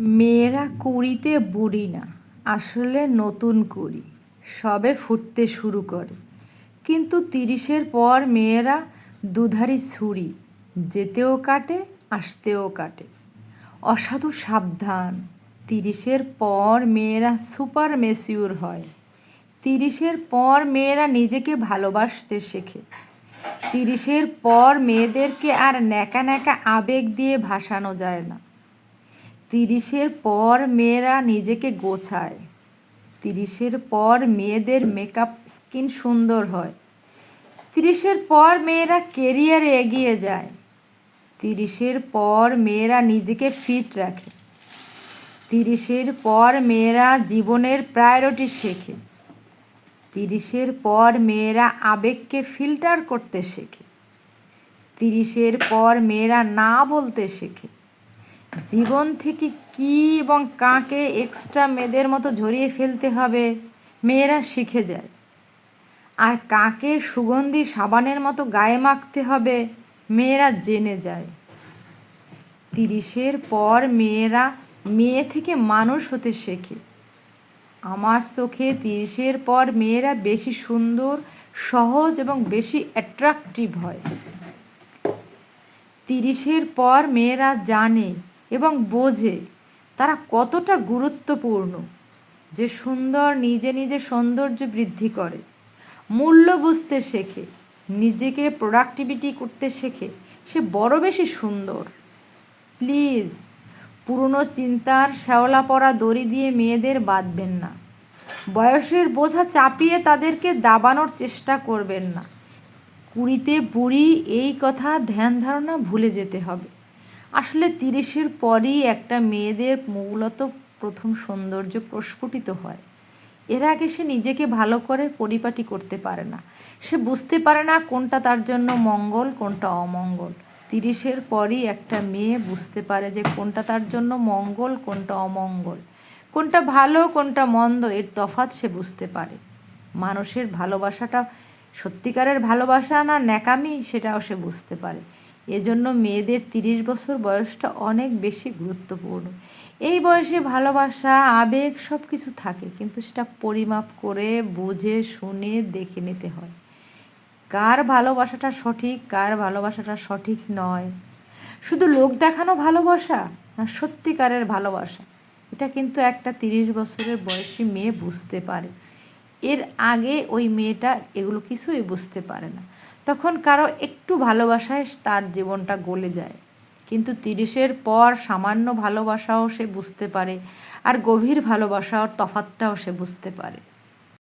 মেয়েরা কুড়িতে বুড়ি না, আসলে নতুন কুড়ি, সবে ফুটতে শুরু করে। কিন্তু তিরিশের পর মেয়েরা দুধারি ছুরি, যেতেও কাটে, আসতেও কাটে। অসাধু সাবধান, তিরিশের পর মেয়েরা সুপার মেসিউর হয়। তিরিশের পর মেয়েরা নিজেকে ভালোবাসতে শেখে। তিরিশের পর মেয়েদেরকে আর ন্যাকা ন্যাকা আবেগ দিয়ে ভাসানো যায় না। তিরিশের পর মেয়েরা নিজেকে গোছায়। তিরিশের পর মেয়েদের মেকআপ স্কিন সুন্দর হয়। তিরিশের পর মেয়েরা কেরিয়ারে এগিয়ে যায়। তিরিশের পর মেয়েরা নিজেকে ফিট রাখে। তিরিশের পর মেয়েরা জীবনের প্রায়োরিটি শেখে। তিরিশের পর মেয়েরা আবেগকে ফিল্টার করতে শেখে। তিরিশের পর মেয়েরা না বলতে শেখে। জীবন থেকে কী এবং কাকে এক্সট্রা মেয়েদের মতো ঝরিয়ে ফেলতে হবে? মেয়েরা শিখে যায়। আর কাকে সুগন্ধি সাবানের মতো গায়ে মাখতে হবে? মেয়েরা জেনে যায়। তিরিশের পর মেয়েরা মেয়ে থেকে মানুষ হতে শেখে। আমার চোখে তিরিশের পর মেয়েরা বেশি সুন্দর, সহজ এবং বেশি অ্যাট্রাকটিভ হয়। তিরিশের পর মেয়েরা জানে এবং বোঝে তারা কতটা গুরুত্বপূর্ণ যে সুন্দর নিজে নিজে সৌন্দর্য বৃদ্ধি করে, মূল্য বুঝতে শেখে, নিজেকে প্রোডাক্টিভিটি করতে শেখে, সে বড় বেশি সুন্দর। প্লিজ, পুরনো চিন্তার শ্যাওলা পরা দড়ি দিয়ে মেয়েদের বাঁধবেন না। বয়সের বোঝা চাপিয়ে তাদেরকে দাবানোর চেষ্টা করবেন না। কুড়িতে বুড়ি এই কথা ধ্যান ধারণা ভুলে যেতে হবে। আসলে তিরিশের পরই একটা মেয়েদের মূলত প্রথম সৌন্দর্য প্রস্ফুটিত হয়। এর আগে সে নিজেকে ভালো করে পরিপাটি করতে পারে না। সে বুঝতে পারে না কোনটা তার জন্য মঙ্গল, কোনটা অমঙ্গল। তিরিশের পরই একটা মেয়ে বুঝতে পারে যে কোনটা তার জন্য মঙ্গল, কোনটা অমঙ্গল। কোনটা ভালো, কোনটা মন্দ, এর তফাৎ সে বুঝতে পারে। মানুষের ভালোবাসাটা সত্যিকারের ভালোবাসা না ন্যাকামি, সেটাও সে বুঝতে পারে। এজন্য মেয়েদের তিরিশ বছর বয়সটা অনেক বেশি গুরুত্বপূর্ণ। এই বয়সে ভালোবাসা, আবেগ সব কিছু থাকে, কিন্তু সেটা পরিমাপ করে, বুঝে, শুনে, দেখে নিতে হয়। কার ভালোবাসাটা সঠিক, কার ভালোবাসাটা সঠিক নয়? শুধু লোক দেখানো ভালোবাসা না সত্যিকারের ভালোবাসা? এটা কিন্তু একটা তিরিশ বছরের বয়সী মেয়ে বুঝতে পারে। এর আগে ওই মেয়েটা এগুলো কিছুই বুঝতে পারে না। তখন কারও একটু ভালোবাসায় তার জীবনটা গলে যায়। কিন্তু তিরিশের পর সামান্য ভালোবাসাও সে বুঝতে পারে, আর গভীর ভালোবাসার তফাতটাও সে বুঝতে পারে।